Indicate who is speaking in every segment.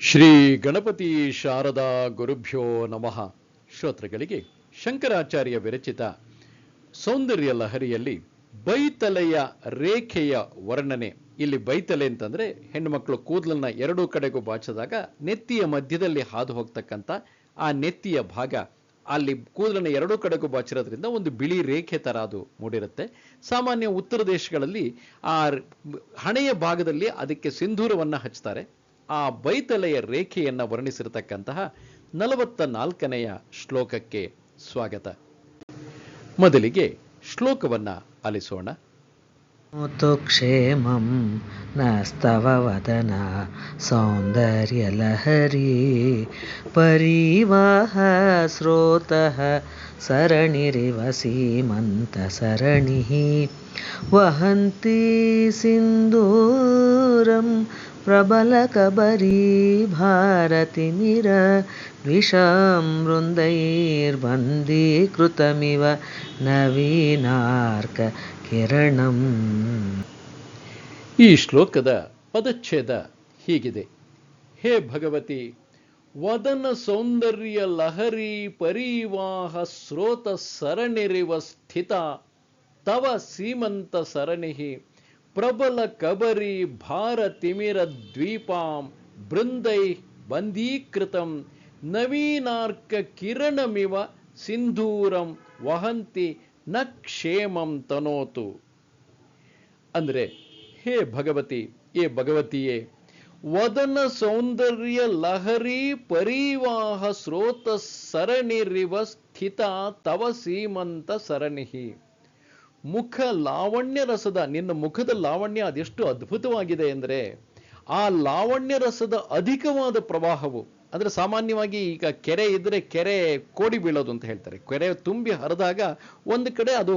Speaker 1: ಶ್ರೀ ಗಣಪತಿ ಶಾರದಾ ಗುರುಭ್ಯೋ ನಮಃ. ಶ್ರೋತೃಗಳಿಗೆ ಶಂಕರಾಚಾರ್ಯ ವಿರಚಿತ ಸೌಂದರ್ಯ ಲಹರಿಯಲ್ಲಿ ಬೈತಲೆಯ ರೇಖೆಯ ವರ್ಣನೆ. ಇಲ್ಲಿ ಬೈತಲೆ ಅಂತಂದ್ರೆ ಹೆಣ್ಣುಮಕ್ಕಳು ಕೂದಲನ್ನ ಎರಡೂ ಕಡೆಗೂ ಬಾಚಿದಾಗ ನೆತ್ತಿಯ ಮಧ್ಯದಲ್ಲಿ ಹಾದು ಹೋಗ್ತಕ್ಕಂಥ ಆ ನೆತ್ತಿಯ ಭಾಗ. ಅಲ್ಲಿ ಕೂದಲನ್ನ ಎರಡೂ ಕಡೆಗೂ ಬಾಚಿರೋದ್ರಿಂದ ಒಂದು ಬಿಳಿ ರೇಖೆ ತರ ಅದು ಮೂಡಿರುತ್ತೆ. ಸಾಮಾನ್ಯ ಉತ್ತರ ದೇಶಗಳಲ್ಲಿ ಆ ಹಣೆಯ ಭಾಗದಲ್ಲಿ ಅದಕ್ಕೆ ಸಿಂಧೂರವನ್ನ ಹಚ್ತಾರೆ. ಆ ಬೈತಲೆಯ ರೇಖೆಯನ್ನು ವರ್ಣಿಸಿರತಕ್ಕಂತಹ ನಲವತ್ತ ನಾಲ್ಕನೆಯ ಶ್ಲೋಕಕ್ಕೆ ಸ್ವಾಗತ. ಮೊದಲಿಗೆ ಶ್ಲೋಕವನ್ನು ಅಲಿಸೋಣ
Speaker 2: ಕ್ಷೇಮಂ ನಸ್ತವ ವದನ ಸೌಂದರ್ಯಲಹರಿ ಪರಿವಾಹ ಸ್ರೋತಃ ಸರಣಿರಿವ ಸೀಮಂತ ಸರಣಿ ವಹಂತಿ ಸಿಂಧೂರಂ प्रबलकबरी भारतिमिर द्विषं वृन्दैर्बन्दीकृतमिव नवीनार्क ಕಿರಣಂ
Speaker 1: ಈ ಶ್ಲೋಕದ ಪದಚ್ಛೇದ ಹೀಗಿದೆ ಹೇ ಭಗವತಿ ವದನ ಸೌಂದರ್ಯ ಲಹರಿ ಪರಿವಾಹ ಸ್ರೋತ ಸರಣಿರಿವ ಸ್ಥಿತ ತವ ಸೀಮಂತ ಸರಣಿಹಿ ಪ್ರಬಲ ಕಬರಿ ಭಾರ ತಿಮಿರ ದ್ವೀಪಾಂ ಬೃಂದೈ ಬಂದೀಕೃತಂ ನವೀನಾರ್ಕ ಕಿರಣಮಿವ ಸಿಂಧೂರಂ ವಹಂತಿ ನ ಕ್ಷೇಮಂ ತನೋತು. ಅಂದರೆ, ಹೇ ಭಗವತಿ, ಏ ಭಗವತಿಯೇ, ವದನ ಸೌಂದರ್ಯ ಲಹರಿ ಪರಿವಾಹ ಸ್ರೋತ ಸರಣಿರಿವ ಸ್ಥಿತ ತವ ಸೀಮಂತ ಸರಣಿಹಿ. ಮುಖ ಲಾವಣ್ಯ ರಸದ, ನಿನ್ನ ಮುಖದ ಲಾವಣ್ಯ ಅದೆಷ್ಟು ಅದ್ಭುತವಾಗಿದೆ ಎಂದರೆ, ಆ ಲಾವಣ್ಯ ರಸದ ಅಧಿಕವಾದ ಪ್ರವಾಹವು, ಅಂದ್ರೆ ಸಾಮಾನ್ಯವಾಗಿ ಈಗ ಕೆರೆ ಇದ್ರೆ ಕೆರೆ ಕೋಡಿ ಬೀಳೋದು ಅಂತ ಹೇಳ್ತಾರೆ. ಕೆರೆ ತುಂಬಿ ಹರಿದಾಗ ಒಂದು ಕಡೆ ಅದು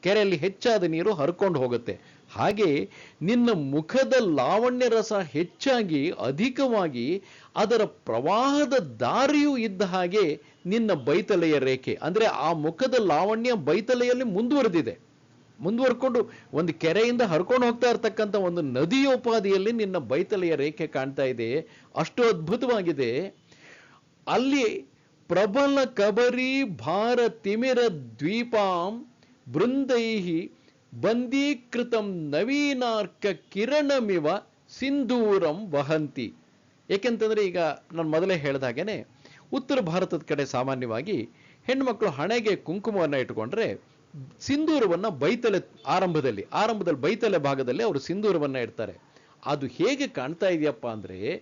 Speaker 1: ಕೆರೆಯಲ್ಲಿ ಹೆಚ್ಚಾದ ನೀರು ಹರ್ಕೊಂಡು ಹೋಗುತ್ತೆ. ಹಾಗೆ ನಿನ್ನ ಮುಖದ ಲಾವಣ್ಯ ರಸ ಹೆಚ್ಚಾಗಿ, ಅಧಿಕವಾಗಿ ಅದರ ಪ್ರವಾಹದ ದಾರಿಯೂ ಇದ್ದ ಹಾಗೆ ನಿನ್ನ ಬೈತಲೆಯ ರೇಖೆ, ಅಂದ್ರೆ ಆ ಮುಖದ ಲಾವಣ್ಯ ಬೈತಲೆಯಲ್ಲಿ ಮುಂದುವರೆದಿದೆ. ಮುಂದುವರ್ಕೊಂಡು ಒಂದು ಕೆರೆಯಿಂದ ಹರ್ಕೊಂಡು ಹೋಗ್ತಾ ಇರ್ತಕ್ಕಂಥ ಒಂದು ನದಿಯೋಪಾದಿಯಲ್ಲಿ ನಿನ್ನ ಬೈತಲೆಯ ರೇಖೆ ಕಾಣ್ತಾ ಇದೆ. ಅಷ್ಟು ಅದ್ಭುತವಾಗಿದೆ. ಅಲ್ಲಿ ಪ್ರಬಲ ಕಬರಿ ಭಾರ ತಿಮಿರ ದ್ವೀಪಾಂ ಬೃಂದೈಹಿ ಬಂದೀಕೃತಂ ನವೀನಾರ್ಕ ಕಿರಣಮಿವ ಸಿಂಧೂರಂ ವಹಂತಿ. ಏಕೆಂತಂದರೆ ಈಗ ನಾನು ಮೊದಲೇ ಹೇಳಿದ ಹಾಗೇನೆ, ಉತ್ತರ ಭಾರತದ ಕಡೆ ಸಾಮಾನ್ಯವಾಗಿ ಹೆಣ್ಮಕ್ಳು ಹಣೆಗೆ ಕುಂಕುಮವನ್ನು ಇಟ್ಕೊಂಡ್ರೆ ಸಿಂಧೂರವನ್ನ ಬೈತಲೆ ಆರಂಭದಲ್ಲಿ ಆರಂಭದಲ್ಲಿ ಬೈತಲೆ ಭಾಗದಲ್ಲಿ ಅವರು ಸಿಂಧೂರವನ್ನ ಇಡ್ತಾರೆ. ಅದು ಹೇಗೆ ಕಾಣ್ತಾ ಇದೆಯಪ್ಪ ಅಂದ್ರೆ,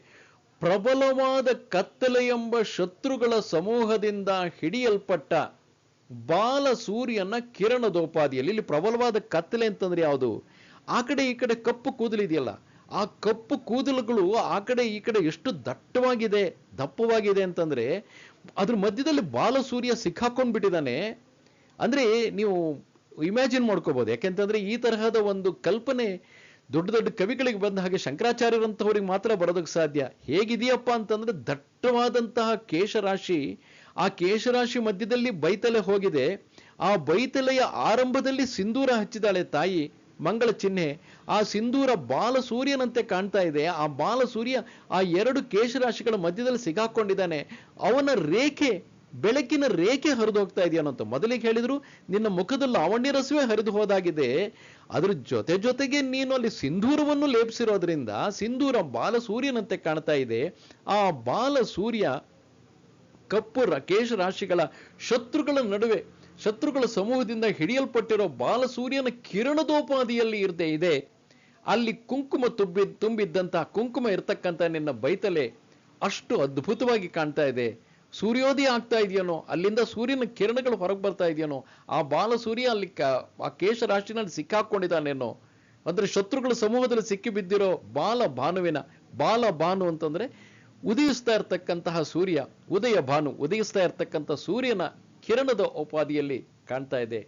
Speaker 1: ಪ್ರಬಲವಾದ ಕತ್ತಲೆ ಎಂಬ ಶತ್ರುಗಳ ಸಮೂಹದಿಂದ ಹಿಡಿಯಲ್ಪಟ್ಟ ಬಾಲ ಸೂರ್ಯನ ಕಿರಣದೋಪಾದಿಯಲ್ಲಿ ಇಲ್ಲಿ ಪ್ರಬಲವಾದ ಕತ್ತಲೆ ಅಂತಂದ್ರೆ ಯಾವುದು? ಆ ಕಡೆ ಈ ಕಡೆ ಕಪ್ಪು ಕೂದಲಿದೆಯಲ್ಲ ಆ ಕಪ್ಪು ಕೂದಲುಗಳು ಆ ಕಡೆ ಈ ಕಡೆ ಎಷ್ಟು ದಟ್ಟವಾಗಿದೆ, ದಪ್ಪವಾಗಿದೆ ಅಂತಂದ್ರೆ, ಅದ್ರ ಮಧ್ಯದಲ್ಲಿ ಬಾಲ ಸೂರ್ಯ ಸಿಕ್ಕಾಕೊಂಡ್ ಬಿಟ್ಟಿದ್ದಾನೆ ಅಂದ್ರೆ ನೀವು ಇಮ್ಯಾಜಿನ್ ಮಾಡ್ಕೋಬೋದು. ಯಾಕೆಂತಂದರೆ ಈ ತರಹದ ಒಂದು ಕಲ್ಪನೆ ದೊಡ್ಡ ದೊಡ್ಡ ಕವಿಗಳಿಗೆ ಬಂದ ಹಾಗೆ ಶಂಕರಾಚಾರ್ಯರಂಥವ್ರಿಗೆ ಮಾತ್ರ ಬರೋದಕ್ಕೆ ಸಾಧ್ಯ. ಹೇಗಿದೆಯಪ್ಪ ಅಂತಂದರೆ ದಟ್ಟವಾದಂತಹ ಕೇಶರಾಶಿ, ಆ ಕೇಶರಾಶಿ ಮಧ್ಯದಲ್ಲಿ ಬೈತಲೆ ಹೋಗಿದೆ. ಆ ಬೈತಲೆಯ ಆರಂಭದಲ್ಲಿ ಸಿಂಧೂರ ಹಚ್ಚಿದಾಳೆ ತಾಯಿ, ಮಂಗಳ ಚಿಹ್ನೆ. ಆ ಸಿಂಧೂರ ಬಾಲ ಸೂರ್ಯನಂತೆ ಕಾಣ್ತಾ ಇದೆ. ಆ ಬಾಲ ಸೂರ್ಯ ಆ ಎರಡು ಕೇಶರಾಶಿಗಳ ಮಧ್ಯದಲ್ಲಿ ಸಿಗಾಕೊಂಡಿದ್ದಾನೆ. ಅವನ ರೇಖೆ ಬೆಳಕಿನ ರೇಖೆ ಹರಿದು ಹೋಗ್ತಾ ಇದೆಯನ್ನಂತ ಮೊದಲಿಗೆ ಹೇಳಿದ್ರು. ನಿನ್ನ ಮುಖದಲ್ಲಿ ಲಾವಣ್ಯ ರಸವೇ ಹರಿದು ಹೋದಾಗಿದೆ. ಅದ್ರ ಜೊತೆ ಜೊತೆಗೆ ನೀನು ಅಲ್ಲಿ ಸಿಂಧೂರವನ್ನು ಲೇಪಿಸಿರೋದ್ರಿಂದ ಸಿಂಧೂರ ಬಾಲ ಸೂರ್ಯನಂತೆ ಕಾಣ್ತಾ ಇದೆ. ಆ ಬಾಲ ಸೂರ್ಯ ಕಪ್ಪು ರಕೇಶ ರಾಶಿಗಳ ಶತ್ರುಗಳ ನಡುವೆ, ಶತ್ರುಗಳ ಸಮೂಹದಿಂದ ಹಿಡಿಯಲ್ಪಟ್ಟಿರೋ ಬಾಲ ಸೂರ್ಯನ ಕಿರಣದೋಪಾದಿಯಲ್ಲಿ ಇರದೆ ಇದೆ. ಅಲ್ಲಿ ಕುಂಕುಮ ತುಂಬಿ ತುಂಬಿದ್ದಂತಹ ಕುಂಕುಮ ಇರ್ತಕ್ಕಂಥ ನಿನ್ನ ಬೈತಲೆ ಅಷ್ಟು ಅದ್ಭುತವಾಗಿ ಕಾಣ್ತಾ ಇದೆ. ಸೂರ್ಯೋದಯ ಆಗ್ತಾ ಇದೆಯೇನೋ, ಅಲ್ಲಿಂದ ಸೂರ್ಯನ ಕಿರಣಗಳು ಹೊರಗೆ ಬರ್ತಾ ಇದೆಯೇನೋ, ಆ ಬಾಲ ಸೂರ್ಯ ಅಲ್ಲಿ ಆ ಕೇಶ ರಾಶಿನಲ್ಲಿ ಸಿಕ್ಕಾಕೊಂಡಿದ್ದಾನೇನೋ, ಅಂದ್ರೆ ಶತ್ರುಗಳ ಸಮೂಹದಲ್ಲಿ ಸಿಕ್ಕಿ ಬಿದ್ದಿರೋ ಬಾಲ ಭಾನುವಿನ, ಬಾಲ ಭಾನು ಅಂತಂದ್ರೆ ಉದಯಿಸ್ತಾ ಇರ್ತಕ್ಕಂತಹ ಸೂರ್ಯ, ಉದಯ ಭಾನು, ಉದಯಿಸ್ತಾ ಇರ್ತಕ್ಕಂಥ ಸೂರ್ಯನ ಕಿರಣದ ಉಪಾದಿಯಲ್ಲಿ ಕಾಣ್ತಾ ಇದೆ.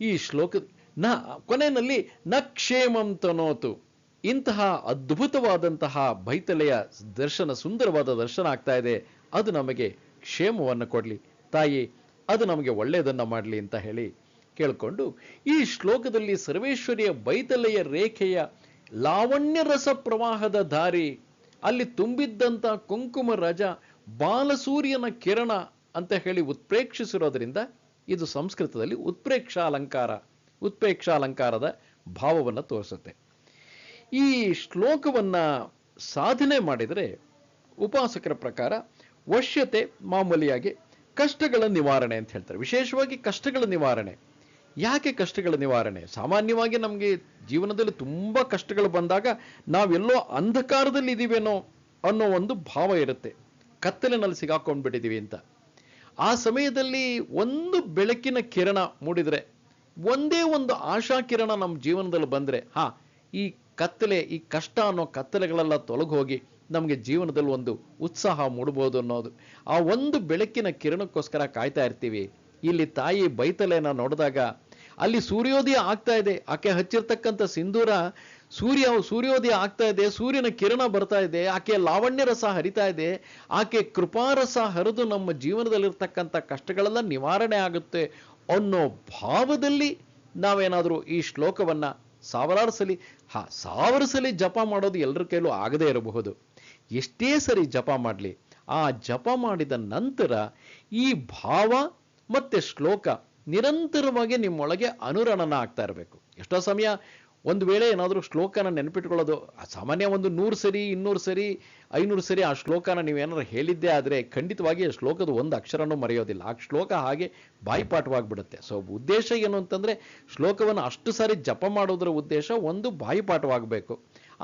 Speaker 1: ಈ ಶ್ಲೋಕ ನ, ಕೊನೆಯಲ್ಲಿ ನ ಕ್ಷೇಮಂ ತನೋತು, ಇಂತಹ ಅದ್ಭುತವಾದಂತಹ ಬೈತಲೆಯ ದರ್ಶನ, ಸುಂದರವಾದ ದರ್ಶನ ಆಗ್ತಾ ಇದೆ. ಅದು ನಮಗೆ ಕ್ಷೇಮವನ್ನು ಕೊಡಲಿ. ತಾಯಿ, ಅದು ನಮಗೆ ಒಳ್ಳೆಯದನ್ನು ಮಾಡಲಿ ಅಂತ ಹೇಳಿ ಕೇಳಿಕೊಂಡು ಈ ಶ್ಲೋಕದಲ್ಲಿ ಸರ್ವೇಶ್ವರಿಯ ಬೈತಲೆಯ ರೇಖೆಯ ಲಾವಣ್ಯ ರಸ ಪ್ರವಾಹದ ದಾರಿ, ಅಲ್ಲಿ ತುಂಬಿದ್ದಂಥ ಕುಂಕುಮ ರಜ, ಬಾಲಸೂರ್ಯನ ಕಿರಣ ಅಂತ ಹೇಳಿ ಉತ್ಪ್ರೇಕ್ಷಿಸಿರೋದ್ರಿಂದ ಇದು ಸಂಸ್ಕೃತದಲ್ಲಿ ಉತ್ಪ್ರೇಕ್ಷಾಲಂಕಾರ ಅಲಂಕಾರ ಉತ್ಪ್ರೇಕ್ಷ ಅಲಂಕಾರದ ಭಾವವನ್ನು ತೋರಿಸುತ್ತೆ. ಈ ಶ್ಲೋಕವನ್ನು ಸಾಧನೆ ಮಾಡಿದರೆ ಉಪಾಸಕರ ಪ್ರಕಾರ ವಶ್ಯತೆ ಮಾಮೂಲಿಯಾಗಿ ಕಷ್ಟಗಳ ನಿವಾರಣೆ ಅಂತ ಹೇಳ್ತಾರೆ. ವಿಶೇಷವಾಗಿ ಕಷ್ಟಗಳ ನಿವಾರಣೆ. ಯಾಕೆ ಕಷ್ಟಗಳ ನಿವಾರಣೆ? ಸಾಮಾನ್ಯವಾಗಿ ನಮಗೆ ಜೀವನದಲ್ಲಿ ತುಂಬ ಕಷ್ಟಗಳು ಬಂದಾಗ ನಾವೆಲ್ಲೋ ಅಂಧಕಾರದಲ್ಲಿ ಇದೀವೇನೋ ಅನ್ನೋ ಒಂದು ಭಾವ ಇರುತ್ತೆ. ಕತ್ತಲಿನಲ್ಲಿ ಸಿಗಾಕೊಂಡ್ಬಿಟ್ಟಿದೀವಿ ಅಂತ. ಆ ಸಮಯದಲ್ಲಿ ಒಂದು ಬೆಳಕಿನ ಕಿರಣ ಮೂಡಿದರೆ, ಒಂದೇ ಒಂದು ಆಶಾ ಕಿರಣ ನಮ್ಮ ಜೀವನದಲ್ಲಿ ಬಂದರೆ, ಹಾ, ಈ ಕತ್ತಲೆ, ಈ ಕಷ್ಟ ಅನ್ನೋ ಕತ್ತಲೆಗಳೆಲ್ಲ ತೊಲಗಿ ಹೋಗಿ ನಮಗೆ ಜೀವನದಲ್ಲಿ ಒಂದು ಉತ್ಸಾಹ ಮೂಡಬಹುದು ಅನ್ನೋದು. ಆ ಒಂದು ಬೆಳಕಿನ ಕಿರಣಕ್ಕೋಸ್ಕರ ಕಾಯ್ತಾ ಇರ್ತೀವಿ. ಇಲ್ಲಿ ತಾಯಿ ಬೈತಲೆನ ನೋಡಿದಾಗ ಅಲ್ಲಿ ಸೂರ್ಯೋದಯ ಆಗ್ತಾ ಇದೆ. ಆಕೆ ಹಚ್ಚಿರ್ತಕ್ಕಂಥ ಸಿಂಧೂರ ಸೂರ್ಯ, ಸೂರ್ಯೋದಯ ಆಗ್ತಾ ಇದೆ. ಸೂರ್ಯನ ಕಿರಣ ಬರ್ತಾ ಇದೆ. ಆಕೆ ಲಾವಣ್ಯ ರಸ ಹರಿತಾ ಇದೆ. ಆಕೆ ಕೃಪಾರಸ ಹರಿದು ನಮ್ಮ ಜೀವನದಲ್ಲಿರ್ತಕ್ಕಂಥ ಕಷ್ಟಗಳೆಲ್ಲ ನಿವಾರಣೆ ಆಗುತ್ತೆ ಅನ್ನೋ ಭಾವದಲ್ಲಿ ನಾವೇನಾದರೂ ಈ ಶ್ಲೋಕವನ್ನ ಸಾವಿರಾರು ಸಲಿ ಹಾ ಸಾವಿರ ಸಲಿ ಜಪ ಮಾಡೋದು ಎಲ್ಲರ ಕೈಲೂ ಆಗದೇ ಇರಬಹುದು. ಎಷ್ಟೇ ಸರಿ ಜಪ ಮಾಡಲಿ, ಆ ಜಪ ಮಾಡಿದ ನಂತರ ಈ ಭಾವ ಮತ್ತೆ ಶ್ಲೋಕ ನಿರಂತರವಾಗಿ ನಿಮ್ಮೊಳಗೆ ಅನುರಣನ ಆಗ್ತಾ ಇರಬೇಕು. ಎಷ್ಟೋ ಸಮಯ ಒಂದು ವೇಳೆ ಏನಾದರೂ ಶ್ಲೋಕನ ನೆನಪಿಟ್ಕೊಳ್ಳೋದು ಸಾಮಾನ್ಯ ಒಂದು ನೂರು ಸರಿ, ಇನ್ನೂರು ಸರಿ, ಐನೂರು ಸರಿ ಆ ಶ್ಲೋಕನ ನೀವೇನಾದ್ರು ಹೇಳಿದ್ದೆ ಆದರೆ ಖಂಡಿತವಾಗಿ ಆ ಶ್ಲೋಕದ ಒಂದು ಅಕ್ಷರನೂ ಮರೆಯೋದಿಲ್ಲ. ಆ ಶ್ಲೋಕ ಹಾಗೆ ಬಾಯಿಪಾಠವಾಗಿಬಿಡುತ್ತೆ. ಸೊ ಉದ್ದೇಶ ಏನು ಅಂತಂದರೆ ಶ್ಲೋಕವನ್ನು ಅಷ್ಟು ಸಾರಿ ಜಪ ಮಾಡೋದ್ರ ಉದ್ದೇಶ ಒಂದು ಬಾಯಿಪಾಠವಾಗಬೇಕು.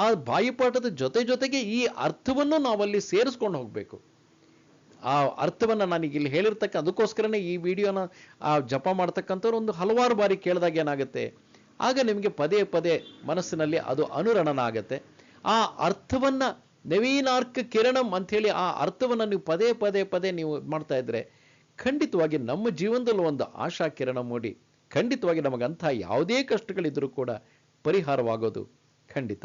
Speaker 1: ಆ ಬಾಯಿಪಾಠದ ಜೊತೆ ಜೊತೆಗೆ ಈ ಅರ್ಥವನ್ನು ನಾವಲ್ಲಿ ಸೇರಿಸ್ಕೊಂಡು ಹೋಗಬೇಕು. ಆ ಅರ್ಥವನ್ನು ನನಗೆ ಇಲ್ಲಿ ಹೇಳಿರ್ತಕ್ಕ, ಅದಕ್ಕೋಸ್ಕರನೇ ಈ ವಿಡಿಯೋನ, ಆ ಜಪ ಮಾಡ್ತಕ್ಕಂಥವ್ರು ಒಂದು ಹಲವಾರು ಬಾರಿ ಕೇಳಿದಾಗ ಏನಾಗುತ್ತೆ? ಆಗ ನಿಮಗೆ ಪದೇ ಪದೇ ಮನಸ್ಸಿನಲ್ಲಿ ಅದು ಅನುರಣನ ಆಗುತ್ತೆ ಆ ಅರ್ಥವನ್ನ ನವೀನಾರ್ಕ ಕಿರಣಂ ಅಂಥೇಳಿ ಆ ಅರ್ಥವನ್ನು ನೀವು ಪದೇ ಪದೇ ಪದೇ ನೀವು ಮಾಡ್ತಾ ಇದ್ರೆ ಖಂಡಿತವಾಗಿ ನಮ್ಮ ಜೀವನದಲ್ಲಿ ಒಂದು ಆಶಾ ಕಿರಣ ಮೂಡಿ. ಖಂಡಿತವಾಗಿ ನಮಗಂಥ ಯಾವುದೇ ಕಷ್ಟಗಳಿದ್ರೂ ಕೂಡ ಪರಿಹಾರವಾಗೋದು ಖಂಡಿತ.